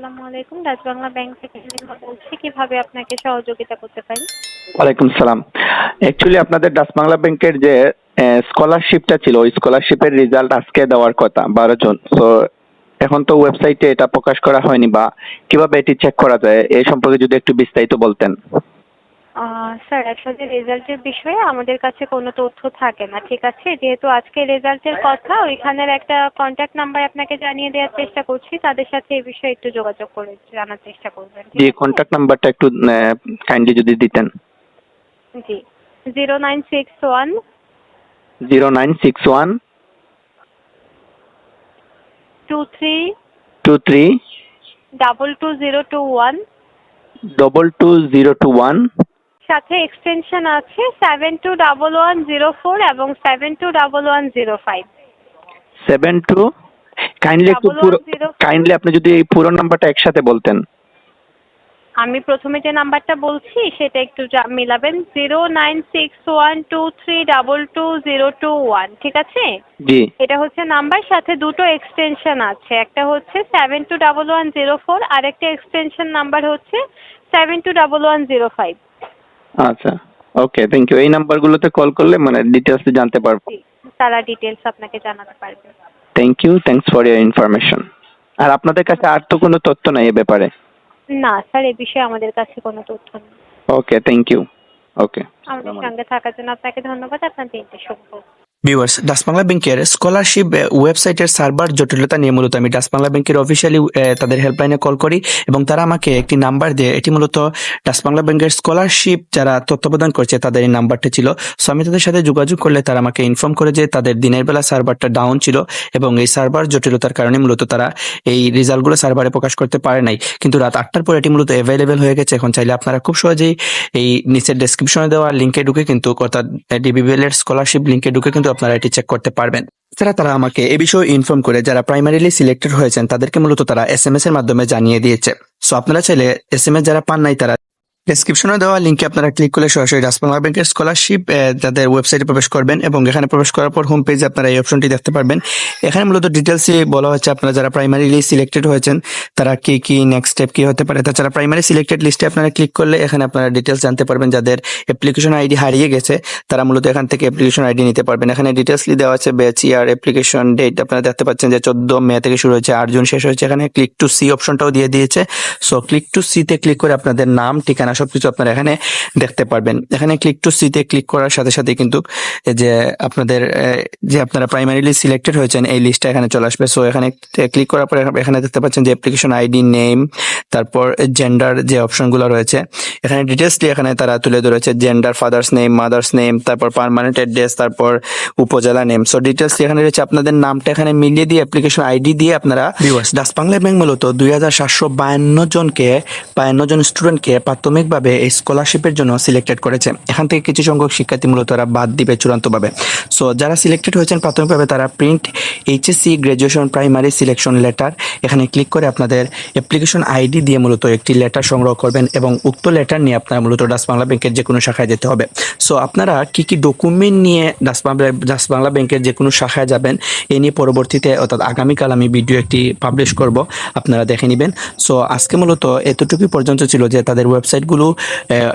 আসসালামু আলাইকুম। ব্যাংক থেকে বলছি, কীভাবে আপনাকে সহযোগিতা করতে পারি? ওয়ালাইকুম সালাম। অ্যাকচুয়ালি আপনাদের ডাচ বাংলা ব্যাংকের যে স্কলারশিপটা ছিল, ওই স্কলারশিপের রেজাল্ট আজকে দেওয়ার কথা, বারো জন। তো এখন তো ওয়েবসাইটে এটা প্রকাশ করা হয়নি বা কীভাবে এটি চেক করা যায় এই সম্পর্কে যদি একটু বিস্তারিত বলতেন। স্যার আসলে রেজাল্টের বিষয়ে আমাদের কাছে কোনো তথ্য থাকে না ঠিক আছে যেহেতু আজকে রেজাল্টের কথা ওইখানের একটা কন্ট্যাক্ট নাম্বার আপনাকে জানিয়ে দেওয়ার চেষ্টা করছি তাদের সাথে এই বিষয়ে একটু যোগাযোগ করে জানার চেষ্টা করবেন জি? কন্ট্যাক্ট নাম্বারটা একটু কাইন্ডলি যদি দিতেন জি zero nine six one zero nine six one two three two three double two zero two one double two zero two one সাথে এক্সটেনশন আছে seven two double one zero four এবং seven two double one zero five seven two kindly একটু পুরো. Kindly আপনি যদি এই পুরো নাম্বারটা একসাথে বলতেন। আমি প্রথমে যে নাম্বারটা বলছি সেটা একটু মিলাবেন। Zero nine six one two three double two zero two one ঠিক আছে? জি। এটা হচ্ছে নাম্বার সাথে দুটো এক্সটেনশন আছে। একটা হচ্ছে seven two double one zero four আর একটা এক্সটেনশন নাম্বার হচ্ছে seven two double one zero five আচ্ছা ওকে থ্যাংক ইউ এই নাম্বারগুলোতে কল করলে মানে ডিটেলস জানতে পারব। তারা ডিটেইলস আপনাকে জানাতে পারবে। Thank you thanks for your information আর আপনাদের কাছে আর তো কোনো তথ্য নাই এ ব্যাপারে? না স্যার এ বিষয়ে আমাদের কাছে কোনো তথ্য নেই। ওকে থ্যাংক ইউ ওকে আমাদের সঙ্গে থাকার জন্য আপনাকে ধন্যবাদ আপনার দিনটি শুভ হোক। ভিউয়ার্স ডাচ বাংলা ব্যাংকের স্কলারশিপ ওয়েবসাইটের সার্ভার জটিলতা নিয়ে মূলত আমি ডাচ বাংলা ব্যাংকের অফিসিয়ালি তাদের হেল্পলাইনে কল করি এবং তারা আমাকে একটি নাম্বার দিয়ে, এটি মূলত ডাচ বাংলা ব্যাংকের স্কলারশিপ যারা প্রদান করছে তাদের এই নাম্বারটি ছিল। সো আমি তাদের সাথে যোগাযোগ করলে তারা আমাকে ইনফর্ম করে যে তাদের দিনের বেলা সার্ভারটা ডাউন ছিল এবং এই সার্ভার জটিলতার কারণে মূলত তারা এই রেজাল্টগুলো সার্ভারে প্রকাশ করতে পারে নাই। কিন্তু রাত আটটার পর এটি মূলত অ্যাভেলেবেল হয়ে গেছে। এখন চাইলে আপনারা খুব সহজেই এই নিচের ডেসক্রিপশনে দেওয়া লিঙ্কে ঢুকে কিন্তু অর্থাৎ ডিবিবিএল এর স্কলারশিপ লিঙ্কে ঢুকে কিন্তু আপনারা এটি চেক করতে পারবেন। এছাড়া তারা আমাকে এ বিষয়ে ইনফর্ম করে যারা প্রাইমারিলি সিলেক্টেড হয়েছেন, তাদেরকে মূলত তারা এস এম এস এর মাধ্যমে জানিয়ে দিয়েছে। সো আপনারা চাইলে এস এম এস যারা পান নাই, তারা ডেসক্রিপশনে দেওয়া লিঙ্কে আপনারা ক্লিক করলে সরাসরি রাজবাংলা ব্যাংকের স্কলারশিপ তাদের ওয়েবসাইটে প্রবেশ করবেন এবং এখানে প্রবেশ করার পর হোম পেজে আপনারা এই অপশনটি দেখতে পারবেন। এখানে মূলত ডিটেলসে বলা হচ্ছে আপনারা যারা প্রাইমারিলি সিলেক্টেড হয়েছেন, তারা কি কি নেক্সট স্টেপ কি হতে পারে? তাছাড়া প্রাইমারি সিলেক্টেড লিস্টে আপনারা ক্লিক করলে এখানে আপনারা ডিটেলস জানতে পারবেন যাদের অ্যাপ্লিকেশন আইডি হারিয়ে গেছে, তারা মূলত এখান থেকে অ্যাপ্লিকেশন আইডি নিতে পারবেন। এখানে ডিটেলসলি দেওয়া আছে ব্যাচ ইয়ার অ্যাপ্লিকেশন ডেট আপনারা দেখতে পাচ্ছেন যে চোদ্দ মে থেকে শুরু হয়েছে আট জুন শেষ হয়েছে। এখানে ক্লিক টু সি অপশনটাও দিয়ে দিয়েছে। সো ক্লিক টু সিতে ক্লিক করে আপনাদের নাম, ঠিকানা সবকিছু আপনারা এখানে দেখতে পারবেন। এখানে ক্লিক টু সিতে ক্লিক করার সাথে সাথে কিন্তু যে আপনাদের যে আপনারা প্রাইমারিলি সিলেক্টেড হয়েছেন, এই লিস্টটা এখানে চলে আসবে। সো এখানে ক্লিক করার পরে এখানে দেখতে পাচ্ছেন যে অ্যাপ্লিকেশন আইডি নেম তারপর জেন্ডার যে অপশনগুলো রয়েছে এখানে ডিটেলসলি এখানে তারা তুলে ধরেছে gender father's name mother's name তারপর পার্মানেন্ট অ্যাড্রেস তারপর উপজেলা নেম সো ডিটেলস এখানে রয়েছে আপনাদের নামটা এখানে মিলিয়ে দিয়ে অ্যাপ্লিকেশন আইডি দিয়ে আপনারা ডাস বাংলা ব্যাংক মূলত দুই হাজার সাতশো বায়ান্ন জনকে বায়ান্ন জন স্টুডেন্টকে প্রাথমিকভাবে এই স্কলারশিপের জন্য সিলেক্টেড করেছে। এখান থেকে কিছু সংখ্যক শিক্ষার্থী মূলত তারা বাদ দিবে চূড়ান্তভাবে। সো যারা সিলেক্টেড হয়েছেন প্রাথমিকভাবে তারা print HSC graduation primary selection letter এখানে ক্লিক করে আপনাদের অ্যাপ্লিকেশন আইডি দিয়ে মূলত একটি লেটার সংগ্রহ করবেন এবং উক্ত লেটার নিয়ে আপনারা মূলত ডাস বাংলা ব্যাংকের যে কোনো শাখায় যেতে হবে। সো আপনারা কি কি ডকুমেন্ট নিয়ে ডাস বাংলা ডাস বাংলা ব্যাংকের যে কোনো শাখায় যাবেন, এ নিয়ে পরবর্তীতে অর্থাৎ আগামীকাল আমি ভিডিও একটি পাবলিশ করব, আপনারা দেখে নেবেন। সো আজকে মূলত এতটুকুই পর্যন্ত ছিল যে তাদের ওয়েবসাইটগুলো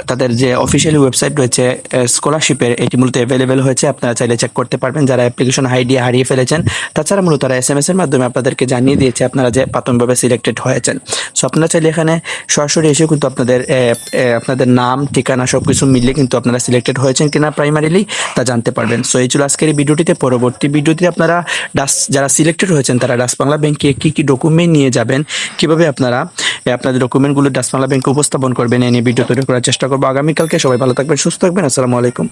তাদের যে অফিসিয়ালি ওয়েবসাইট রয়েছে স্কলারশিপের এটি মূলত অ্যাভেলেবেল হয়েছে, আপনারা চাইলে চেক করতে পারবেন যারা অ্যাপ্লিকেশন আইডি হারিয়ে ফেলেছেন। তাছাড়া মূলত তারা এস এম এস এর মাধ্যমে আপনাদেরকে জানিয়ে দিয়েছে, আপনারা যে প্রাথমিকভাবে সিলেক্টেড হয়েছেন। সো আপনারা চাইলে এখানে সরাসরি এসে কিন্তু আপনাদের আপনাদের নাম, ঠিকানা সব কিছু মিলিয়ে কিন্তু আপনারা সিলেক্টেড হয়েছেন কিনা প্রাইমারিলি তা জানতে পারবেন। সো এই ছিল আজকের এই ভিডিওটিতে। পরবর্তী ভিডিওতে আপনারা ডাস, যারা সিলেক্টেড হয়েছেন তারা ডাস বাংলা ব্যাংকে কি কি ডকুমেন্ট নিয়ে যাবেন, কীভাবে আপনারা আপনাদের ডকুমেন্টগুলো ডাস বাংলা ব্যাংকে উপস্থাপন করবেন এই নিয়ে ভিডিও তৈরি করার চেষ্টা করব। আগামীকালকে সবাই ভালো থাকবেন, সুস্থ থাকবেন। আসসালামু আলাইকুম।